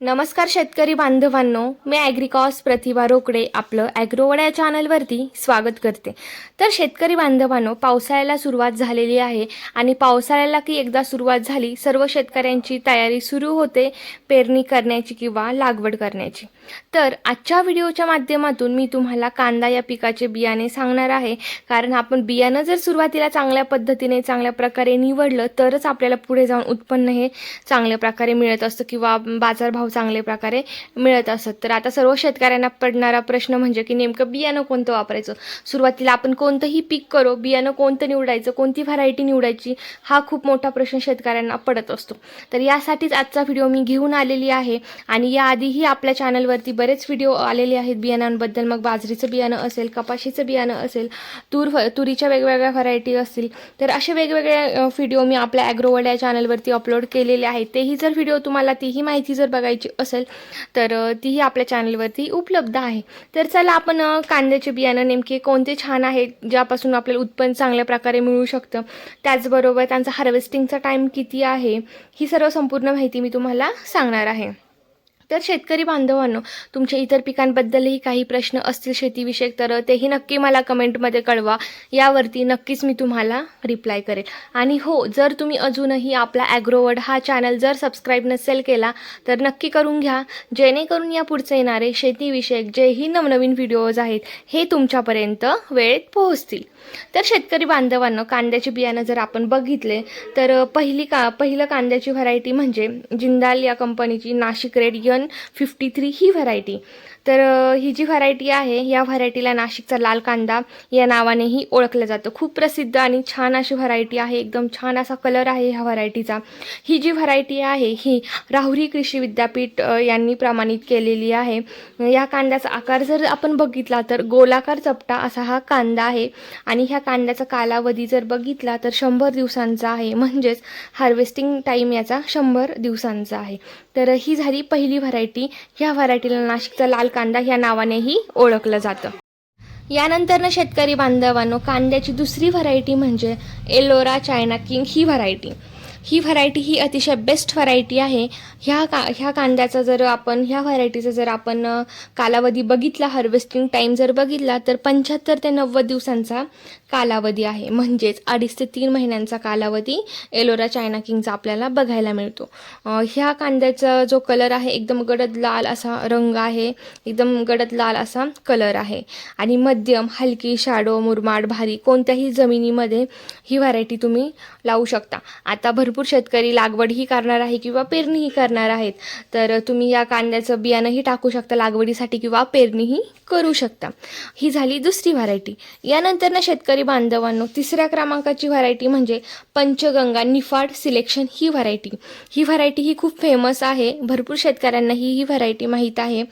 नमस्कार शेतकरी बांधवांनो मी ॲग्रिकॉस प्रतिभा रोकडे आपलं ॲग्रोवड या चॅनलवरती स्वागत करते. तर शेतकरी बांधवांनो पावसाळ्याला सुरुवात झालेली आहे आणि पावसाळ्याला की एकदा सुरुवात झाली सर्व शेतकऱ्यांची तयारी सुरू होते पेरणी करण्याची किंवा लागवड करण्याची. तर आजच्या व्हिडिओच्या माध्यमातून मी तुम्हाला कांदा या पिकाचे बियाणे सांगणार आहे. कारण आपण बियाणं जर सुरुवातीला चांगल्या पद्धतीने चांगल्या प्रकारे निवडलं तरच आपल्याला पुढे जाऊन उत्पन्न हे चांगल्या प्रकारे मिळत असतं किंवा बाजारभाव चांगले प्रकारे मिळत असत. तर आता सर्व शेतकऱ्यांना पडणारा प्रश्न म्हणजे की नेमकं बियाणं कोणतं वापरायचं? सुरुवातीला आपण कोणतंही पीक करो बियाणं कोणतं निवडायचं कोणती व्हरायटी निवडायची हा खूप मोठा प्रश्न शेतकऱ्यांना पडत असतो. तर यासाठीच आजचा व्हिडिओ मी घेऊन आलेली आहे आणि याआधीही आपल्या चॅनलवरती बरेच व्हिडिओ आलेले आहेत बियाणांबद्दल. मग बाजरीचं बियाणं असेल कपाशीचं बियाणं असेल तूर तुरीच्या वेगवेगळ्या व्हरायटी असतील. तर असे वेगवेगळे व्हिडिओ मी आपल्या ॲग्रोवर्ड या चॅनलवरती अपलोड केलेले आहेत. तेही जर व्हिडिओ तुम्हाला तीही माहिती जर बघायची असेल तर तीही आपल्या चॅनलवरती उपलब्ध आहे. तर चला आपण कांद्याचे बियाणं नेमके कोणते छान आहेत ज्यापासून आपल्याला उत्पन्न चांगल्या प्रकारे मिळू शकतं त्याचबरोबर त्यांचा हार्वेस्टिंगचा टाईम किती आहे ही सर्व संपूर्ण माहिती मी तुम्हाला सांगणार आहे. तर शेतकरी बांधवांनो तुमच्या इतर पिकांबद्दलही काही प्रश्न असतील शेतीविषयक तर तेही नक्की मला कमेंटमध्ये कळवा. यावरती नक्कीच मी तुम्हाला रिप्लाय करेल. आणि हो जर तुम्ही अजूनही आपला ॲग्रोवर्ड हा चॅनल जर सबस्क्राईब नसेल केला तर नक्की करून घ्या. जेणेकरून या पुढचे येणारे शेतीविषयक जेही नवनवीन व्हिडिओज आहेत हे तुमच्यापर्यंत वेळेत पोहोचतील. तर शेतकरी बांधवांनो कांद्याचे बियाणं जर आपण बघितले तर पहिली का पहिलं कांद्याची व्हरायटी म्हणजे जिंदाल या कंपनीची Nashik red one fifty three ही व्हरायटी. तर ही जी व्हरायटी आहे या व्हरायटीला नाशिकचा लाल कांदा या नावानेही ओळखलं जातं. खूप प्रसिद्ध आणि छान अशी व्हरायटी आहे. एकदम छान असा कलर आहे ह्या व्हरायटीचा ही जी व्हरायटी आहे ही राहुरी कृषी विद्यापीठ यांनी प्रमाणित केलेली आहे. या कांद्याचा आकार जर आपण बघितला तर गोलाकार चपटा असा हा कांदा आहे. आणि ह्या कांद्याचा कालावधी जर बघितला तर शंभर दिवसांचा आहे. म्हणजेच हार्वेस्टिंग टाईम याचा शंभर दिवसांचा आहे. तर ही झाली पहिली व्हरायटी ह्या व्हरायटीला नाशिकचा लाल कांदा ह्या नावानेही ओळखलं जातं. यानंतरनं शेतकरी बांधवांनो कांद्याची दुसरी व्हरायटी म्हणजे एलोरा चायना किंग ही व्हरायटी ही व्हरायटी ही अतिशय बेस्ट व्हरायटी आहे. ह्या का ह्या कांद्याचा जर आपण ह्या व्हरायटीचा जर आपण कालावधी बघितला हार्वेस्टिंग टाईम जर बघितला तर पंच्याहत्तर ते नव्वद दिवसांचा कालावधी आहे. म्हणजेच अडीच ते तीन महिन्यांचा कालावधी एलोरा चायना किंगचा आपल्याला बघायला मिळतो. ह्या कांद्याचा जो कलर आहे एकदम गडद लाल असा रंग आहे. एकदम गडद लाल असा कलर आहे. आणि मध्यम हलकी शाडो मुरमाड भारी कोणत्याही जमिनीमध्ये ही व्हरायटी तुम्ही लावू शकता. आता भरपूर भरपूर शेतकरी लागवडही करणार आहे किंवा पेरणीही करणार आहेत. तर तुम्ही या कांद्याचं बियाणंही टाकू शकता लागवडीसाठी किंवा पेरणीही करू शकता. ही झाली दुसरी व्हरायटी. यानंतर ना शेतकरी बांधवांनो तिसऱ्या क्रमांकाची व्हरायटी म्हणजे पंचगंगा निफाड सिलेक्शन ही व्हरायटी. ही व्हरायटी ही खूप फेमस आहे. भरपूर शेतकऱ्यांनाही ही व्हरायटी माहीत आहे.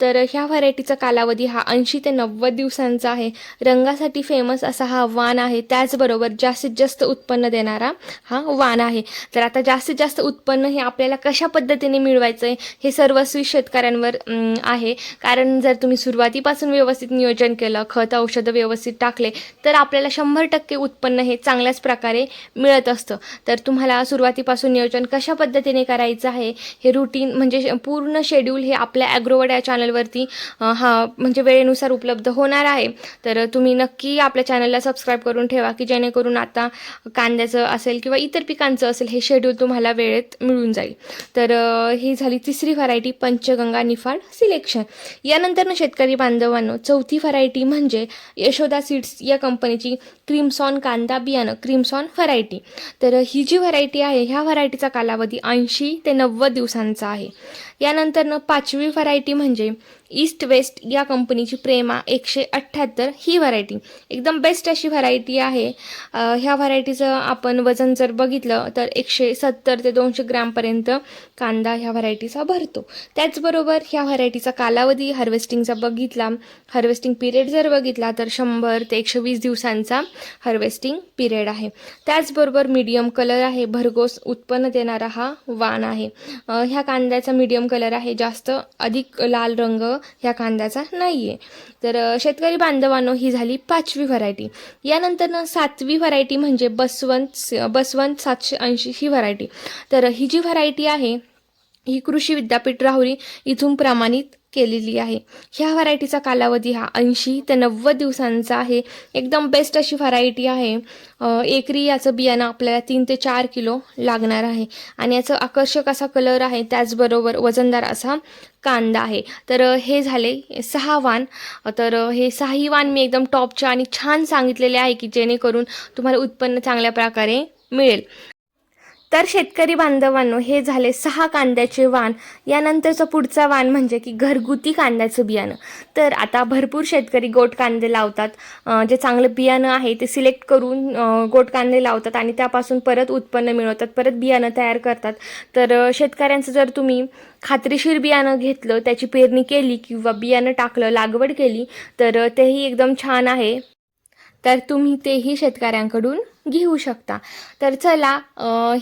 तर ह्या व्हरायटीचा कालावधी हा ऐंशी ते नव्वद दिवसांचा आहे. रंगासाठी फेमस असा हा वाण आहे. त्याचबरोबर जास्तीत जास्त उत्पन्न देणारा हा वाण आहे. तर आता जास्तीत जास्त उत्पन्न हे आपल्याला कशा पद्धतीने मिळवायचं आहे हे सर्वस्वी शेतकऱ्यांवर आहे. कारण जर तुम्ही सुरुवातीपासून व्यवस्थित नियोजन केलं खत औषधं व्यवस्थित टाकले तर आपल्याला शंभर टक्के उत्पन्न हे चांगल्याच प्रकारे मिळत असतं. तर तुम्हाला सुरुवातीपासून नियोजन कशा पद्धतीने करायचं आहे हे रुटीन म्हणजे पूर्ण शेड्यूल हे आपल्या ॲग्रोवड या चॅनलवरती हा म्हणजे वेळेनुसार उपलब्ध होणार आहे. तर तुम्ही नक्की आपल्या चॅनलला सबस्क्राईब करून ठेवा की जेणेकरून आता कांद्याचं असेल किंवा इतर पिकांचं असेल हे शेड्यूल तुम्हाला वेळेत मिळून जाईल. तर ही झाली तिसरी व्हरायटी पंचगंगा निफाड सिलेक्शन यानंतरनं शेतकरी बांधवांनो चौथी व्हरायटी म्हणजे यशोदा सीड्स या कंपनीची क्रिमसॉन कांदा बियाणं क्रिमसॉन व्हरायटी तर ही जी व्हरायटी आहे ह्या व्हरायटीचा कालावधी ऐंशी ते नव्वद दिवसांचा आहे. यानंतरनं पाचवी व्हरायटी म्हणजे ईस्ट वेस्ट या कंपनीची प्रेमा एकशे अठ्ठ्याहत्तर ही व्हरायटी एकदम बेस्ट अशी व्हरायटी आहे. ह्या व्हरायटीचं आपण वजन जर बघितलं तर एकशे सत्तर ते दोनशे ग्रॅमपर्यंत कांदा ह्या व्हरायटीचा भरतो. त्याचबरोबर ह्या व्हरायटीचा कालावधी हार्वेस्टिंगचा बघितला हार्वेस्टिंग पिरियड जर बघितला तर शंभर ते एकशे वीस दिवसांचा हार्वेस्टिंग पिरियड आहे. त्याचबरोबर मीडियम कलर आहे भरघोस उत्पन्न देणारा हा वाण आहे. ह्या कांद्याचा मीडियम कलर आहे जास्त अधिक लाल रंग ह्या कांद्याचा नाही आहे तर शेतकरी बांधवांनो ही झाली पाचवी व्हरायटी यानंतर सातवी व्हरायटी म्हणजे बसवंत बसवंत सातशे ऐंशी ही व्हरायटी तर ही जी व्हरायटी आहे ही कृषी विद्यापीठ राहुरी इथून प्रमाणित केलेली आहे. ह्या व्हरायटीचा कालावधी हा ऐंशी ते नव्वद दिवसांचा आहे. एकदम बेस्ट अशी व्हरायटी आहे. एकरी याचं बियाणं आपल्याला तीन ते चार किलो लागणार आहे. आणि याचं आकर्षक असा कलर आहे त्याचबरोबर वजनदार असा कांदा आहे. तर हे झाले सहा वाण. तर हे सहाही वाण मी एकदम टॉपचे आणि छान सांगितलेले आहे की जेणेकरून तुम्हाला उत्पन्न चांगल्या प्रकारे मिळेल. तर शेतकरी बांधवांनो हे झाले सहा कांद्याचे वाण. यानंतरचं पुढचा वाण म्हणजे की घरगुती कांद्याचं बियाणं. तर आता भरपूर शेतकरी गोट कांदे लावतात. जे चांगलं बियाणं आहे ते सिलेक्ट करून गोट कांदे लावतात आणि त्यापासून परत उत्पन्न मिळवतात परत बियाणं तयार करतात. तर शेतकऱ्यांचं जर तुम्ही खात्रीशीर बियाणं घेतलं त्याची पेरणी केली किंवा बियाणं टाकलं लागवड केली तर तेही एकदम छान आहे. तर तुम्ही तेही शेतकऱ्यांकडून घेऊ शकता. तर चला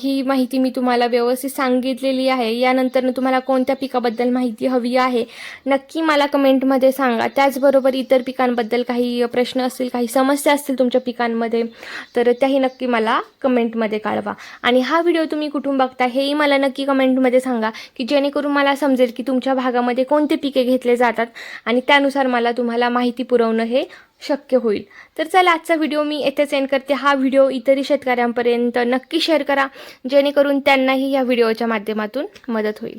ही माहिती मी तुम्हाला व्यवस्थित सांगितलेली आहे. यानंतर तुम्हाला कोणत्या पिकाबद्दल माहिती हवी आहे नक्की मला कमेंटमध्ये सांगा. त्याचबरोबर इतर पिकांबद्दल काही प्रश्न असतील काही समस्या असतील तुमच्या पिकांमध्ये तर त्याही नक्की मला कमेंटमध्ये कळवा. आणि हा व्हिडिओ तुम्ही कुठून बघता हेही मला नक्की कमेंटमध्ये सांगा की जेणेकरून मला समजेल की तुमच्या भागामध्ये कोणते पिके घेतले जातात आणि त्यानुसार मला तुम्हाला माहिती पुरवणं हे शक्य होईल. तर चला आजचा व्हिडिओ मी येथेच एंड करते. हा व्हिडिओ व्हिडिओ इतरही शेतकऱ्यांपर्यंत नक्की शेअर करा जेणेकरून त्यांनाही या व्हिडिओच्या माध्यमातून मदत होईल.